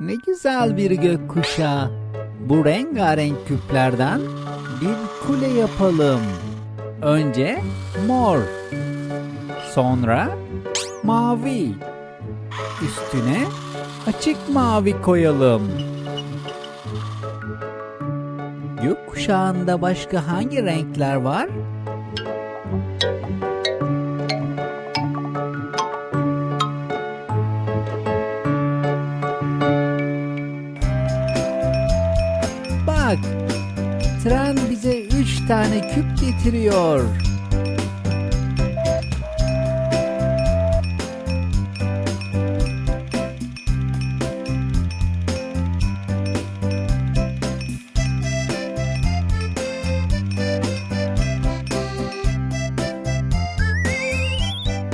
Ne güzel bir gökkuşağı. Bu rengarenk küplerden bir kule yapalım. Önce mor. Sonra mavi. Üstüne açık mavi koyalım. Gökkuşağında başka hangi renkler var? Bak, tren bize üç tane küp getiriyor.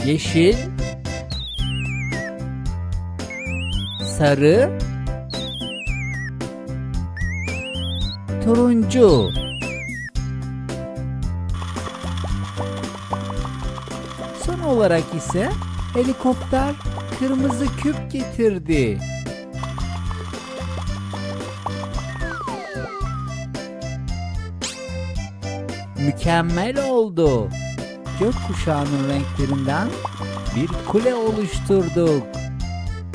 Yeşil, sarı, turuncu. Son olarak ise helikopter kırmızı küp getirdi. Mükemmel oldu. Gökkuşağının renklerinden bir kule oluşturduk.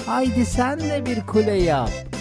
Haydi sen de bir kule yap.